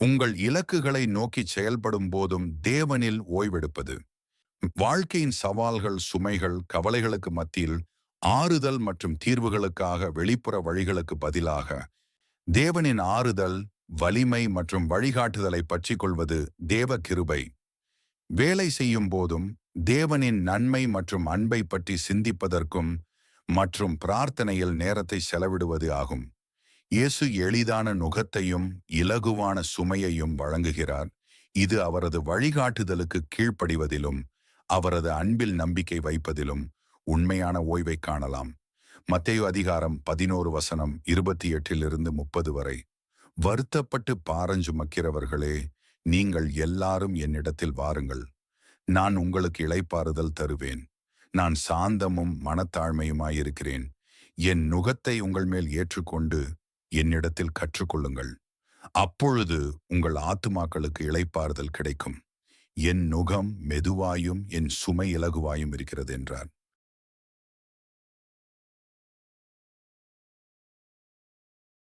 உங்கள் இலக்குகளை நோக்கி செயல்படும் போதும் தேவனில் ஓய்வெடுப்பது. வாழ்க்கையின் சவால்கள் சுமைகள் கவலைகளுக்கு மத்தியில் ஆறுதல் மற்றும் தீர்வுகளுக்காக வெளிப்புற வழிகளுக்கு பதிலாக தேவனின் ஆறுதல் வலிமை மற்றும் வழிகாட்டுதலை பற்றிக் கொள்வது தேவ கிருபை. வேலை செய்யும் போதும் தேவனின் நன்மை மற்றும் அன்பை பற்றி சிந்திப்பதற்கும் மற்றும் பிரார்த்தனையில் நேரத்தை செலவிடுவது ஆகும். இயேசு எளிதான நுகத்தையும் இலகுவான சுமையையும் வழங்குகிறார். இது அவரது வழிகாட்டுதலுக்கு கீழ்ப்படிவதிலும் அவரது அன்பில் நம்பிக்கை வைப்பதிலும் உண்மையான ஓய்வை காணலாம். மத்தேயு அதிகாரம் பதினோரு வசனம் இருபத்தி எட்டிலிருந்து முப்பது வரை வருத்தப்பட்டு பாரஞ்சு மக்கிறவர்களே நீங்கள் எல்லாரும் என்னிடத்தில் வாருங்கள். நான் உங்களுக்கு இளைப்பாறுதல் தருவேன். நான் சாந்தமும் மனத்தாழ்மையுமாயிருக்கிறேன். என் நுகத்தை உங்கள் மேல் ஏற்றுக்கொண்டு என்னிடத்தில் கற்றுக்கொள்ளுங்கள். அப்பொழுது உங்கள் ஆத்துமாக்களுக்கு இளைப்பாறுதல் கிடைக்கும். என் நுகம் மெதுவாயும் என் சுமை இலகுவாயும் இருக்கிறது என்றார்.